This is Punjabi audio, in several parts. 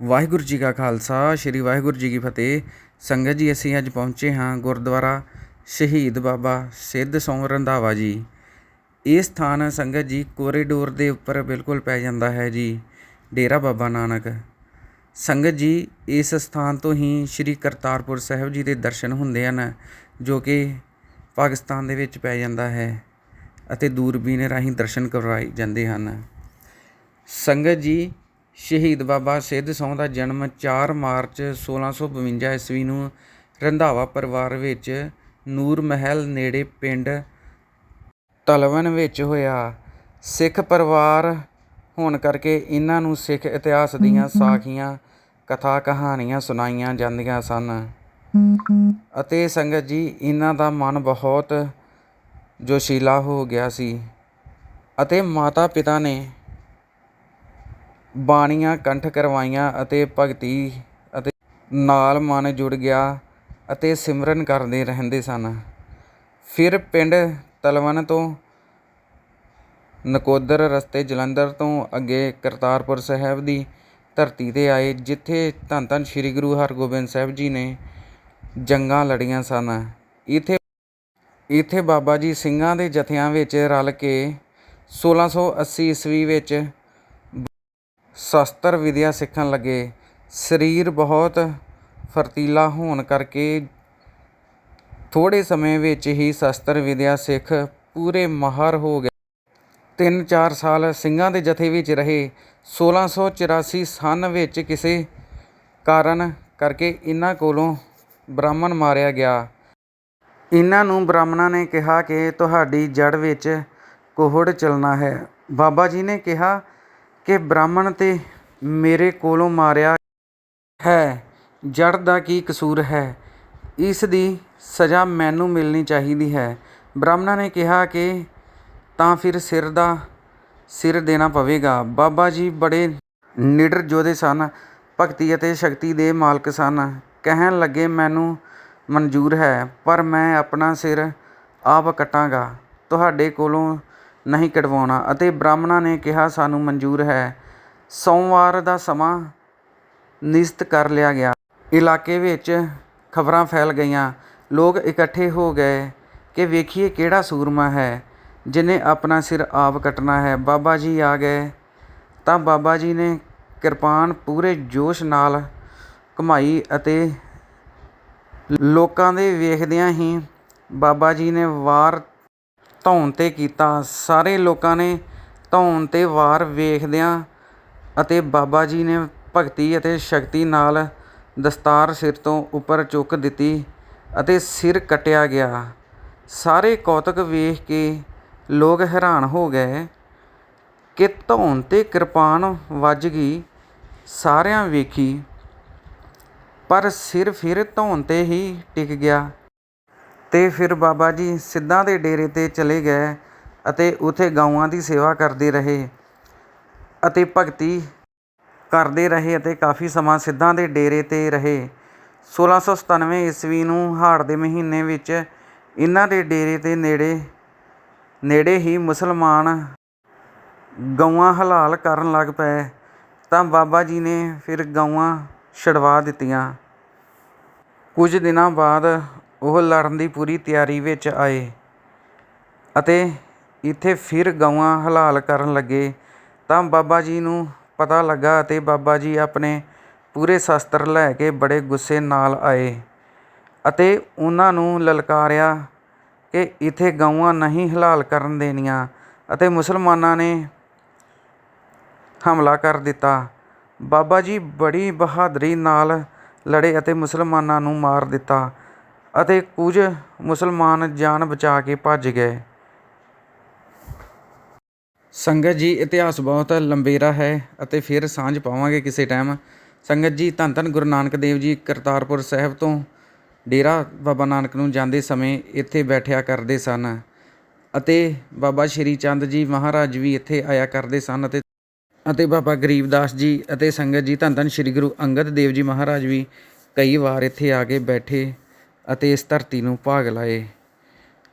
ਵਾਹਿਗੁਰੂ ਜੀ ਕਾ ਖਾਲਸਾ, ਸ੍ਰੀ ਵਾਹਿਗੁਰੂ ਜੀ ਕੀ ਫਤਿਹ। ਸੰਗਤ ਜੀ, ਅਸੀਂ ਅੱਜ ਪਹੁੰਚੇ ਹਾਂ ਗੁਰਦੁਆਰਾ ਸ਼ਹੀਦ ਬਾਬਾ ਸਿੱਧ ਸੋਹ ਰੰਧਾਵਾ ਜੀ। ਇਹ ਸਥਾਨ ਸੰਗਤ ਜੀ ਕੋਰੀਡੋਰ ਦੇ ਉੱਪਰ ਬਿਲਕੁਲ ਪੈ ਜਾਂਦਾ ਹੈ ਜੀ, ਡੇਰਾ ਬਾਬਾ ਨਾਨਕ। ਸੰਗਤ ਜੀ, ਇਸ ਸਥਾਨ ਤੋਂ ਹੀ ਸ੍ਰੀ ਕਰਤਾਰਪੁਰ ਸਾਹਿਬ ਜੀ ਦੇ ਦਰਸ਼ਨ ਹੁੰਦੇ ਹਨ, ਜੋ ਕਿ ਪਾਕਿਸਤਾਨ ਦੇ ਵਿੱਚ ਪੈ ਜਾਂਦਾ ਹੈ ਅਤੇ ਦੂਰਬੀਨ ਰਾਹੀਂ ਦਰਸ਼ਨ ਕਰਵਾਏ ਜਾਂਦੇ ਹਨ। ਸੰਗਤ ਜੀ ਸ਼ਹੀਦ ਬਾਬਾ ਸਿੱਧ ਸੋਹ ਦਾ ਜਨਮ 4 ਮਾਰਚ 1652 ਈਸਵੀ ਨੂੰ ਰੰਧਾਵਾ ਪਰਿਵਾਰ ਵਿੱਚ ਨੂਰ ਮਹਿਲ ਨੇੜੇ ਪਿੰਡ ਤਲਵਣ ਵਿੱਚ ਹੋਇਆ। ਸਿੱਖ ਪਰਿਵਾਰ ਹੋਣ ਕਰਕੇ ਇਹਨਾਂ ਨੂੰ ਸਿੱਖ ਇਤਿਹਾਸ ਦੀਆਂ ਸਾਖੀਆਂ ਕਥਾ ਕਹਾਣੀਆਂ ਸੁਣਾਈਆਂ ਜਾਂਦੀਆਂ ਸਨ। ਅਤੇ ਸੰਗਤ ਜੀ ਇਹਨਾਂ ਦਾ ਮਨ ਬਹੁਤ ਜੋਸ਼ੀਲਾ ਹੋ ਗਿਆ ਸੀ। ਅਤੇ ਮਾਤਾ ਪਿਤਾ ਨੇ ਬਾਣੀਆਂ, ਕੰਠ ਕਰਵਾਈਆਂ ਅਤੇ ਭਗਤੀ ਅਤੇ ਨਾਲ ਮਨ ਜੁੜ ਗਿਆ ਅਤੇ ਸਿਮਰਨ ਕਰਦੇ ਰਹਿੰਦੇ ਸਨ। ਫਿਰ ਪਿੰਡ ਤਲਵਣ ਤੋਂ ਨਕੋਦਰ ਰਸਤੇ ਜਲੰਧਰ ਤੋਂ ਅੱਗੇ ਕਰਤਾਰਪੁਰ ਸਾਹਿਬ ਦੀ ਧਰਤੀ ਤੇ ਆਏ, ਜਿੱਥੇ ਧੰਨ ਧੰਨ ਸ੍ਰੀ ਗੁਰੂ ਹਰਗੋਬਿੰਦ ਸਾਹਿਬ ਜੀ ਨੇ ਜੰਗਾਂ ਲੜੀਆਂ ਸਨ। ਇੱਥੇ ਇੱਥੇ ਬਾਬਾ ਜੀ ਸਿੰਘਾਂ ਦੇ ਜਥਿਆਂ ਵਿੱਚ ਰਲ ਕੇ 1680 ਈਸਵੀ ਵਿੱਚ ਸ਼ਸਤਰ ਵਿਦਿਆ ਸਿੱਖਣ ਲੱਗੇ। ਸਰੀਰ ਬਹੁਤ ਫੁਰਤੀਲਾ ਹੋਣ ਕਰਕੇ ਥੋੜ੍ਹੇ ਸਮੇਂ ਵਿੱਚ ਹੀ ਸ਼ਸਤਰ ਵਿਦਿਆ ਸਿੱਖ ਪੂਰੇ ਮਾਹਰ ਹੋ ਗਏ। ਤਿੰਨ ਚਾਰ ਸਾਲ ਸਿੰਘਾਂ ਦੇ ਜਥੇ ਵਿੱਚ ਰਹੇ। 1684 ਸਨ ਵਿੱਚ ਕਿਸੇ ਕਾਰਨ ਕਰਕੇ ਇਹਨਾਂ ਕੋਲੋਂ ਬ੍ਰਾਹਮਣ ਮਾਰਿਆ ਗਿਆ। ਇਹਨਾਂ ਨੂੰ ਬ੍ਰਾਹਮਣਾਂ ਨੇ ਕਿਹਾ ਕਿ ਤੁਹਾਡੀ ਜੜ ਵਿੱਚ ਕੋਹੜ ਚਲਣਾ ਹੈ। ਬਾਬਾ ਜੀ ਨੇ ਕਿਹਾ ਕਿ ਬ੍ਰਾਹਮਣ ਤੇ ਮੇਰੇ ਕੋਲੋਂ ਮਾਰਿਆ ਹੈ। ਜੜ ਦਾ ਕੀ ਕਸੂਰ ਹੈ? ਇਸ ਦੀ ਸਜ਼ਾ ਮੈਨੂੰ ਮਿਲਣੀ ਚਾਹੀਦੀ ਹੈ। ਬ੍ਰਾਹਮਣਾਂ ਨੇ ਕਿਹਾ ਕਿ ਤਾਂ ਫਿਰ ਸਿਰ ਦਾ ਸਿਰ ਦੇਣਾ ਪਵੇਗਾ। ਬਾਬਾ ਜੀ ਬੜੇ ਨਿਡਰ ਯੋਧੇ ਸਨ, ਭਗਤੀ ਅਤੇ ਸ਼ਕਤੀ ਦੇ ਮਾਲਕ ਸਨ। ਕਹਿਣ ਲੱਗੇ, ਮੈਨੂੰ ਮਨਜ਼ੂਰ ਹੈ, ਪਰ ਮੈਂ ਆਪਣਾ ਸਿਰ ਆਪ ਕੱਟਾਂਗਾ। ਤੁਹਾਡੇ ਕੋਲੋਂ ਨਹੀਂ ਕਢਵਾਉਣਾ। ਅਤੇ ਬ੍ਰਾਹਮਣਾਂ ਨੇ ਕਿਹਾ, ਸਾਨੂੰ ਮਨਜ਼ੂਰ ਹੈ। ਸੋਮਵਾਰ ਦਾ ਸਮਾਂ ਨਿਸ਼ਚਿਤ ਕਰ ਲਿਆ ਗਿਆ। ਇਲਾਕੇ ਵਿੱਚ ਖਬਰਾਂ ਫੈਲ ਗਈਆਂ। ਲੋਕ ਇਕੱਠੇ ਹੋ ਗਏ ਕਿ ਵੇਖੀਏ ਕਿਹੜਾ ਸੂਰਮਾ ਹੈ, ਜਿਨੇ ਆਪਣਾ ਸਿਰ ਆਪ ਕੱਟਣਾ ਹੈ। ਬਾਬਾ ਜੀ ਆ ਗਏ। ਤਾਂ ਬਾਬਾ ਜੀ ਨੇ ਕਿਰਪਾਨ ਪੂਰੇ ਜੋਸ਼ ਨਾਲ ਘੁਮਾਈ ਅਤੇ ਲੋਕਾਂ ਦੇ ਵੇਖਦਿਆਂ ਹੀ ਬਾਬਾ ਜੀ ਨੇ ਵਾਰ ਧੌਣ ਤੇ ਕੀਤਾ। ਸਾਰੇ ਲੋਕਾਂ ਨੇ ਧੌਣ ਤੇ ਵਾਰ ਵੇਖਦਿਆਂ ਅਤੇ ਬਾਬਾ ਜੀ ਨੇ ਭਗਤੀ ਅਤੇ ਸ਼ਕਤੀ ਨਾਲ ਦਸਤਾਰ ਸਿਰ ਤੋਂ ਉੱਪਰ ਚੁੱਕ ਦਿੱਤੀ ਅਤੇ ਸਿਰ ਕੱਟਿਆ ਗਿਆ। ਸਾਰੇ ਕੌਤਕ ਵੇਖ ਕੇ ਲੋਕ ਹੈਰਾਨ ਹੋ ਗਏ ਕਿ ਧੌਣ ਤੇ ਕਿਰਪਾਨ ਵੱਜ ਗਈ। ਸਾਰਿਆਂ ਵੇਖੀ, ਪਰ ਸਿਰ ਫਿਰ ਧੌਣ ਤੇ ਹੀ ਟਿਕ ਗਿਆ। ਅਤੇ ਫਿਰ ਬਾਬਾ ਜੀ ਸਿੱਧਾਂ ਦੇ ਡੇਰੇ ਤੇ ਚਲੇ ਗਏ ਅਤੇ ਉੱਥੇ ਗਊਆਂ ਦੀ ਸੇਵਾ ਕਰਦੇ ਰਹੇ ਅਤੇ ਭਗਤੀ ਕਰਦੇ ਰਹੇ ਅਤੇ ਕਾਫੀ ਸਮਾਂ ਸਿੱਧਾਂ ਦੇ ਡੇਰੇ ਤੇ ਰਹੇ। 1697 ਈਸਵੀ ਨੂੰ ਹਾੜ ਦੇ ਮਹੀਨੇ ਵਿੱਚ ਇਹਨਾਂ ਦੇ ਡੇਰੇ ਦੇ ਨੇੜੇ ਨੇੜੇ ਹੀ ਮੁਸਲਮਾਨ ਗਊਆਂ ਹਲਾਲ ਕਰਨ ਲੱਗ ਪਏ ਤਾਂ ਬਾਬਾ ਜੀ ਨੇ ਫਿਰ ਗਊਆਂ ਛਡਵਾ ਦਿੱਤੀਆਂ। ਕੁਝ ਦਿਨਾਂ ਬਾਅਦ ਉਹ ਲੜਨ ਦੀ ਪੂਰੀ ਤਿਆਰੀ ਵਿੱਚ ਆਏ ਅਤੇ ਇੱਥੇ ਫਿਰ ਗਊਆਂ ਹਲਾਲ ਕਰਨ ਲੱਗੇ। ਤਾਂ ਬਾਬਾ ਜੀ ਨੂੰ ਪਤਾ ਲੱਗਾ ਅਤੇ ਬਾਬਾ ਜੀ ਆਪਣੇ ਪੂਰੇ ਸ਼ਸਤਰ ਲੈ ਕੇ ਬੜੇ ਗੁੱਸੇ ਨਾਲ ਆਏ ਅਤੇ ਉਹਨਾਂ ਨੂੰ ਲਲਕਾਰਿਆ ਕਿ ਇੱਥੇ ਗਊਆਂ ਨਹੀਂ ਹਲਾਲ ਕਰਨ ਦੇਣੀਆਂ ਅਤੇ ਮੁਸਲਮਾਨਾਂ ਨੇ ਹਮਲਾ ਕਰ ਦਿੱਤਾ। ਬਾਬਾ ਜੀ ਬੜੀ ਬਹਾਦਰੀ ਨਾਲ ਲੜੇ ਅਤੇ ਮੁਸਲਮਾਨਾਂ ਨੂੰ ਮਾਰ ਦਿੱਤਾ। ਅਤੇ ਕੁਝ ਮੁਸਲਮਾਨ ਜਾਨ ਬਚਾ ਕੇ ਭੱਜ ਗਏ। ਸੰਗਤ ਜੀ, ਇਤਿਹਾਸ ਬਹੁਤ ਲੰਬੇਰਾ ਹੈ ਅਤੇ ਫਿਰ ਸਾਂਝ ਪਾਵਾਂਗੇ ਕਿਸੇ ਟਾਈਮ ਸੰਗਤ ਜੀ, ਧੰਨ ਧੰਨ ਗੁਰੂ ਨਾਨਕ ਦੇਵ ਜੀ ਕਰਤਾਰਪੁਰ ਸਾਹਿਬ ਤੋਂ। ਡੇਰਾ ਬਾਬਾ ਨਾਨਕ ਨੂੰ ਜਾਂਦੇ ਸਮੇਂ ਇੱਥੇ ਬੈਠਿਆ ਕਰਦੇ ਸਨ ਅਤੇ ਬਾਬਾ ਸ਼੍ਰੀ ਚੰਦ ਜੀ ਮਹਾਰਾਜ ਵੀ ਇੱਥੇ ਆਇਆ ਕਰਦੇ ਸਨ ਅਤੇ ਅਤੇ ਬਾਬਾ ਗਰੀਬਦਾਸ ਜੀ ਅਤੇ ਸੰਗਤ ਜੀ, ਧੰਨ ਧੰਨ ਸ੍ਰੀ ਗੁਰੂ ਅੰਗਦ ਦੇਵ ਜੀ ਮਹਾਰਾਜ ਵੀ ਕਈ ਵਾਰ ਇੱਥੇ ਆ ਕੇ ਬੈਠੇ। ਅਤੇ ਇਸ ਧਰਤੀ ਨੂੰ ਭਾਗ ਲਾਏ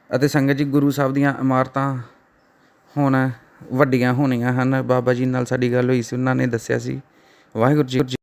ਅਤੇ ਸੰਗਤ ਜੀ ਗੁਰੂ ਸਾਹਿਬ ਦੀਆਂ ਇਮਾਰਤਾਂ ਹੁਣ ਵੱਡੀਆਂ ਹੋਣੀਆਂ ਹਨ। ਬਾਬਾ ਜੀ ਨਾਲ ਸਾਡੀ ਗੱਲ ਹੋਈ ਸੀ, ਉਹਨਾਂ ਨੇ ਦੱਸਿਆ ਸੀ, ਵਾਹਿਗੁਰੂ ਜੀ